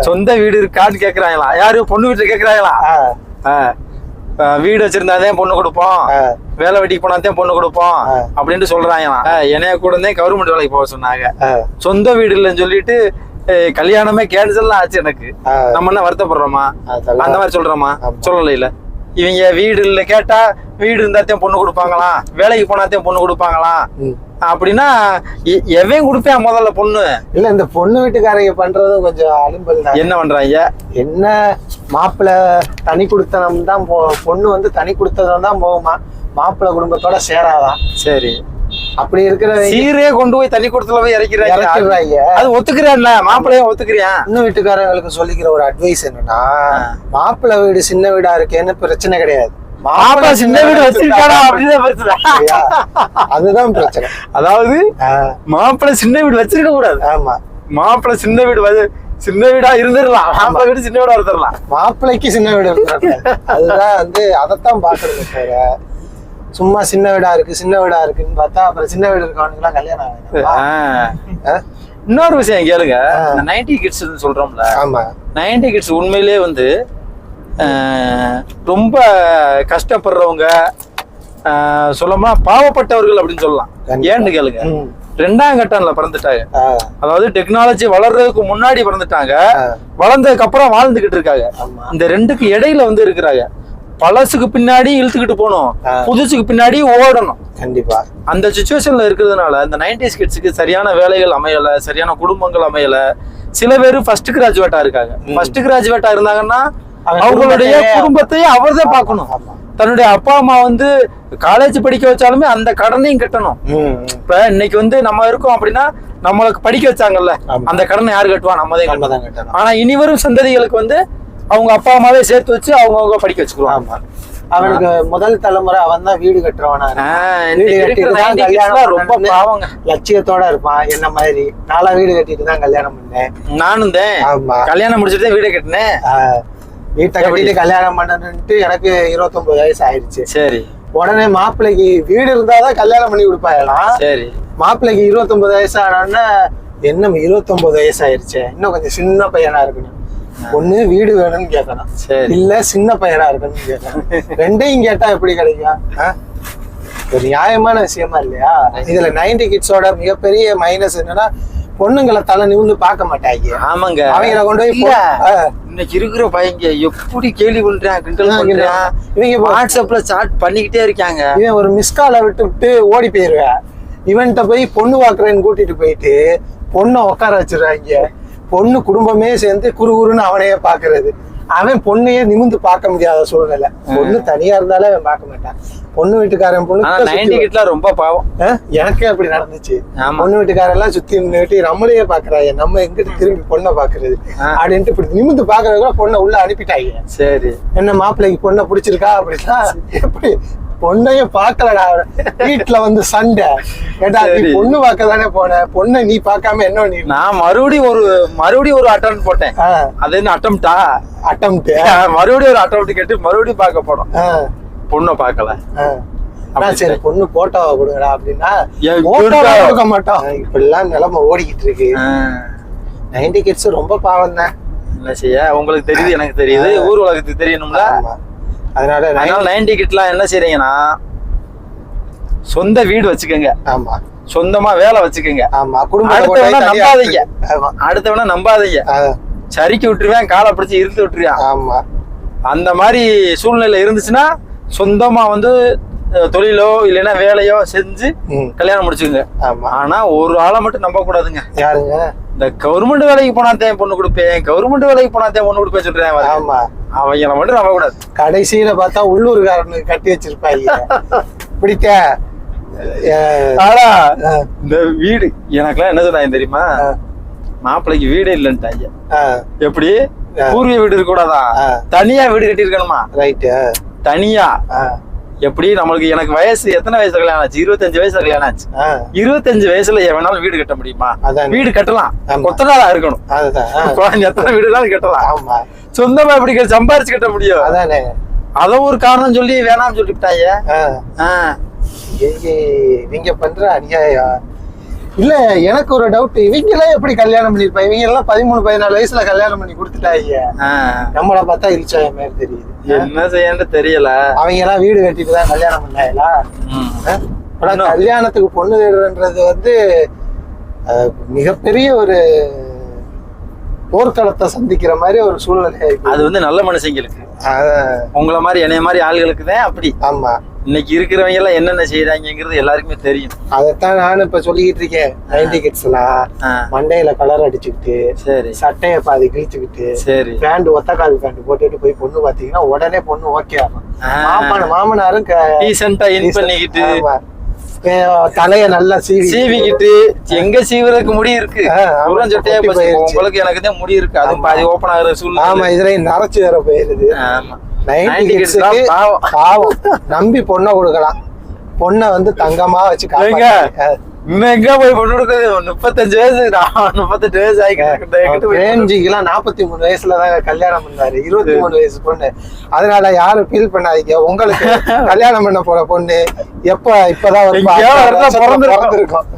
சொந்த வீடு இருக்கான்னு கேக்குறாங்களா? யாரு? பொண்ணு வீட்டுல கேக்குறாங்களா? வீடு வச்சிருந்தாதான் பொண்ணு கொடுப்போம். வேலை வெட்டிக்கு போனாதான் பொண்ணு கொடுப்போம். அப்படின்ட்டு சொல்றாங்களாம். ஆ, என்னைய கூட இருந்தே கவர்மெண்ட் வேலைக்கு போக சொன்னாங்க. சொந்த வீடு இல்லைன்னு சொல்லிட்டு கல்யாணமே கேன்சல் ஆச்சு எனக்கு. நம்ம என்ன வருத்தப்படுறோமா? அந்த மாதிரி சொல்றோமா. சொல்லல இல்ல இவங்க வீடு இல்ல கேட்டா வீடு இருந்தாத்தையும் பொண்ணு கொடுப்பாங்களாம் வேலைக்கு போனாத்தையும் பொண்ணு கொடுப்பாங்களாம். அப்படின்னா எவன் கொடுப்பேன் முதல்ல பொண்ணு? இல்ல இந்த பொண்ணு வீட்டுக்காரங்க பண்றதும் கொஞ்சம் அலும்பல் தான். என்ன பண்றாங்க? என்ன மாப்பிள்ளை தனி கொடுத்தனம் தான் போ பொண்ணு வந்து தனி கொடுத்தனம் தான் போகுமா? மாப்பிள்ளை குடும்பத்தோட சேராதான் சரி. அப்படி இருக்கிறவங்க சீரே கொண்டு போய் தண்ணி கொடுத்துல போய் இறக்கிறாங்க. இறக்கிடுறாங்க. அது ஒத்துக்கிறேன்ல மாப்பிள்ளையும் ஒத்துக்கிறியான் பொண்ணு வீட்டுக்காரங்களுக்கு சொல்லிக்கிற ஒரு அட்வைஸ் என்னன்னா மாப்பிள்ளை வீடு சின்ன வீடா இருக்கேன்னு பிரச்சனை கிடையாது. மாப்பிள்ளை சின்ன வீடு வச்சிருக்கானா அப்படின்னு பிரச்சனை? அதுதான் பிரச்சனை. அதாவது மாப்பிள்ளை சின்ன வீடு வச்சிருக்க கூடாது. ஆமா. மாப்பிள்ளை சின்ன வீடு சின்ன வீடா இருந்துடலாம். மாப்பிள்ளை வீடு சின்ன வீடா இருந்துடலாம். மாப்பிள்ளைக்கு சின்ன வீடு அதுதான் வந்து அதைத்தான் பாக்குறது சும்மா சின்ன வீடா இருக்கு சின்ன வீடா இருக்குன்னு பார்த்தா அப்புறம் சின்ன வீடு இருக்கவனுக்குலாம் கல்யாணம் ஆகுது. இன்னொரு விஷயம் கேளுங்க. நைன்டி கிட்ஸ் சொல்றோம்ல ஆமா. நைன்டி கிட்ஸ் உண்மையிலேயே வந்து ரொம்ப கஷ்டப்படுறவங்க சொல்லப்போனா பாவப்பட்டவர்கள் அப்படின்னு சொல்லலாம். ஏன்னு கேளுங்க. ரெண்டாம் கட்டம்ல பிறந்துட்டாங்க. அதாவது டெக்னாலஜி வளர்றதுக்கு முன்னாடி பிறந்துட்டாங்க. வளர்ந்ததுக்கு அப்புறம் வாழ்ந்துகிட்டு இருக்காங்க. இந்த ரெண்டுக்கு இடையில வந்து இருக்கிறாங்க. பழசுக்கு பின்னாடி இழுத்துக்கிட்டு போகணும். ஆ. புதுசுக்கு பின்னாடி ஓடணும். கண்டிப்பா. அந்த சுச்சுவேஷன்ல இருக்கிறதுனால இந்த நைன்டிஸ் கிட்ஸுக்கு சரியான வேலைகள் அமையல சரியான குடும்பங்கள் அமையல சில பேர் ஃபர்ஸ்ட் கிராஜுவேட்டா இருக்காங்க. ஃபர்ஸ்ட் கிராஜுவேட்டா இருந்தாங்கன்னா அவங்களுடைய குடும்பத்தையே- குடும்பத்தையே அவர்தான் பார்க்கணும். தன்னுடைய அப்பா அம்மா வந்து காலேஜ் படிக்க வச்சாலுமே அந்த கடனையும் கட்டணும். இப்ப இன்னைக்கு வந்து நம்ம இருக்கோம் அப்படின்னா நம்மளுக்கு படிக்க வச்சாங்கல்ல. அந்த கடனை யாரு கட்டுவா? நம்ம தான் கட்டணும். தான் ஆனா இனி வரும் சந்ததிகளுக்கு வந்து அவங்க அப்பா அம்மாவே சேர்த்து வச்சு அவங்கவுங்க படிக்க வச்சுக்குவாங்க ஆமா. அவனுக்கு முதல் தலைமுறை அவன் தான் வீடு கட்டுறவனா வீடு கட்டிட்டு இருக்கிற தான் 90s கல்யாணம் எல்லாம் ரொம்ப பாவங்க. லட்சியத்தோட இருப்பான். என்ன மாதிரி? நாலா வீடு கட்டிட்டு தான் கல்யாணம் பண்ணேன். நானும் தான். ஆமா. கல்யாணம் முடிச்சுட்டு வீடு கட்டினேன். வீட்டை கட்டிட்டு கல்யாணம் பண்ணணுன்ட்டு எனக்கு இருபத்தொன்பது வயசு ஆயிடுச்சு. சரி. உடனே மாப்பிள்ளைக்கு வீடு இருந்தாதான் கல்யாணம் பண்ணி கொடுப்பாங்களாம் சரி. மாப்பிள்ளைக்கு இருபத்தொன்பது வயசு ஆனோடனே என்ன இருபத்தொன்பது வயசு ஆயிடுச்சு? இன்னும் கொஞ்சம் சின்ன பையனா இருக்கணும். ஒண்ணு வீடு வேணும்னு கேட்கணும் சரி. இல்ல சின்ன பையனா இருக்கணும்னு கேட்கணும் ரெண்டையும் கேட்டா எப்படி கிடைக்கும்? ஒரு நியாயமான விஷயமா இல்லையா? இதுல நைன்டி கிட்ஸோட மிகப்பெரிய மைனஸ் என்னன்னா பொண்ணுங்களை தலை நிமிர்ந்து பார்க்க மாட்டாங்க. ஆமாங்க. அவங்கள கொண்டு போய் இன்னைக்கு இருக்கிற பையங்க எப்படி கேள்வி பண்றான் கிண்டல் பண்றான்? இவங்க வாட்ஸ்அப்ல சாட் பண்ணிக்கிட்டே இருக்காங்க. இவன் ஒரு மிஸ் காலை விட்டு விட்டு ஓடி போயிருவேன். இவன்கிட்ட போய் பொண்ணு பார்க்கறேன்னு கூட்டிட்டு போயிட்டு பொண்ணை உட்கார வச்சிடுறாங்க. பொண்ணு குடும்பமே சேர்ந்து குறு குறுன்னு அவனையே பாக்குறது அவன் பொண்ணையே நிமிந்து பார்க்க முடியாத சூழ்நிலை. பொண்ணு தனியா இருந்தாலே அவன் பார்க்க மாட்டான். பொண்ணு வீட்டுக்காரன் பொண்ணு ரொம்ப பாவம். எனக்கே அப்படி நடந்துச்சு. பொண்ணு வீட்டுக்காரன் எல்லாம் சுத்தி நின்னுட்டு நம்மளையே பாக்குறாங்க நம்ம எங்கிட்டு திரும்பி பொண்ணை பாக்குறது. அப்படின்ட்டு இப்படி நிமிந்து பாக்குறதுக்கு பொண்ணை உள்ள அனுப்பிட்டாங்க சரி. என்ன மாப்பிள்ளைக்கு பொண்ணை பிடிச்சிருக்கா அப்படின்னா எப்படி பொண்ணையும் பார்க்கலடா. வீட்டுல வந்து சண்டை. ஏடா நீ. பொண்ணு பார்க்க தானே போன? பொண்ணை நீ பார்க்காம என்ன நீ? நான் மறுபடியும் ஒரு மறுபடியும் ஒரு அட்டம் போட்டேன். அது என்ன அட்டம்டா அட்டம்ட் மறுபடியும் ஒரு அட்டம் கேட்டு மறுபடியும் பார்க்க போனோம். பொண்ணை பார்க்கல. சரி பொண்ணு போட்டோவை கொடுங்கடா அப்படின்னா கொடுக்க மாட்டோம். இப்படிலாம் நிலைமை ஓடிக்கிட்டு இருக்கு. நைன்டி கிட்ஸ் ரொம்ப பாவம் தான் என்ன செய்ய? உங்களுக்கு தெரியுது எனக்கு தெரியுது. ஊர் உலகத்துக்கு தெரியணும்ல. அதனால அதனால நைன்டி கிட்லாம் என்ன செய்றீங்கன்னா சொந்த வீடு வச்சுக்கோங்க. ஆமா. சொந்தமா வேலை வச்சுக்கோங்க. ஆமா குடும்பத்தை அடுத்த கொண்டு போய் வேணா தனியா நம்பாதீங்க. அடுத்தவன நம்பாதீங்க. சரிக்கி விட்டுருவேன் காலை பிடிச்சி இழுத்து விட்டுருவேன். ஆமா. அந்த மாதிரி சூழ்நிலை இருந்துச்சுன்னா சொந்தமா வந்து தொழிலோ இல்லைன்னா வேலையோ செஞ்சு கல்யாணம் முடிச்சுக்கோங்க. ஆனா ஒரு ஆளை மட்டும் நம்ப கூடாதுங்க யாருங்க? இந்த கவர்மெண்ட் வேலைக்கு போனாத்தேன் பொண்ணு கொடுப்பேன். கவர்மெண்ட் வேலைக்கு போனாத்தேன் பொண்ணு கொடுப்பேன் சொல்றேன். ஆமா. அவங்கள மட்டும் நம்ப கூடாது கடைசியில பார்த்தா உள்ளூர்காரனுக்கு கட்டி வச்சிருப்பாங்க. பிடிக்க ஆனா இந்த வீடு எனக்கெல்லாம் என்ன சொன்னாங்க தெரியுமா? மாப்பிள்ளைக்கு வீடே இல்லைன்ட்டாங்க எப்படி. பூர்வீக வீடு இருக்க கூடாதா ஆ. தனியா வீடு கட்டி இருக்கணுமா ரைட்டு தனியா. எப்படி நம்மளுக்கு எனக்கு வயசு எத்தனை வயசு கல்யாணம் ஆச்சு? இருபத்தஞ்சு வயசுல கல்யாணம் ஆச்சு. இருபத்தஞ்சு வயசுல எவனாலும் வீடு கட்ட முடியுமா? அதானே. வீடு கட்டலாம். கொத்தனாரா இருக்கணும். எத்தனை வீடுனாலும் கட்டலாம். ஆமா. சொந்தமா எப்படி சம்பாரிச்சு கட்ட முடியும்? அதானே. அத ஒரு காரணம் சொல்லி வேணாம்னு சொல்லிவிட்டாங்க இவங்க பண்ற அநியாயம். இல்ல எனக்கு ஒரு டவுட் இவங்க எல்லாம் எப்படி கல்யாணம் பண்ணிருப்பாங்க இவங்க எல்லாம் பதிமூணு பதினாலு வயசுல கல்யாணம் பண்ணி கொடுத்துட்டாங்க நம்மள பார்த்தா இழிச்சாய மாதிரி தெரியுது. என்ன செய்யன்னு தெரியல. அவங்க எல்லாம் வீடு கட்டிட்டு தான் கல்யாணம் பண்ணாங்களா? கல்யாணத்துக்கு பொண்ணு தேடுறன்றது வந்து மிகப்பெரிய ஒரு போர்க்களத்தை சந்திக்கிற மாதிரி ஒரு சூழ்நிலை. அது வந்து நல்ல மனுஷங்களுக்கு. உங்களை மாதிரி என்னைய மாதிரி ஆளுகளுக்கு தான் அப்படி. ஆமா. இன்னைக்கு இருக்கிறவங்க எல்லாம் என்னென்ன செய்யறாங்கிறது எல்லாருக்குமே தெரியும். அதைத்தான் நானும் இப்ப சொல்லிக்கிட்டு இருக்கேன். நைன்டி கிட்ஸ் எல்லாம் மண்டையில கலர் அடிச்சுக்கிட்டு சரி. சட்டைய பாதி கிழிச்சுக்கிட்டு சரி. பேண்ட் ஒத்தக்கால் பேண்ட் போட்டுட்டு போய் பொண்ணு பாத்தீங்கன்னா உடனே பொண்ணு ஓகே ஆகும். மாமன் மாமனாரும் டீசெண்டா இன் பண்ணிக்கிட்டு ஆமா. தலைய நல்லா சீவி சீவிக்கிட்டு எங்க சீவுறதுக்கு முடி இருக்கு? ஆமா, உரம் சட்டையா. உங்களுக்கு எனக்கு தான் முடி இருக்கு. ஆமா. பாதி ஓப்பன் ஆகுற ஆமா சூழ்நிலை இதுலயும் நரைச்சு வேற போயிருது. ஆமா. நைன்டி 90 kids தான் கிட்ஸுக்கு பாவம். நம்பி பொண்ணை கொடுக்கலாம். பொண்ணை வந்து தங்கமா வச்சு. இன்னும் எங்க போய் பொண்ணு கொடுக்குறது? முப்பத்தஞ்சு வயசு முப்பத்தெட்டு வயசு ஆகிக்கிட்டு பிரேம்ஜிக்கெல்லாம் நாற்பத்தி மூணு வயசுல தாங்க கல்யாணம் பண்ணாரு. இருபத்தி மூணு வயசு பொண்ணு. அதனால யாரும் ஃபீல் பண்ணாதீங்க. உங்களுக்கு கல்யாணம் பண்ண போற பொண்ணு எப்ப இப்பதான். பிறந்திருக்கும்.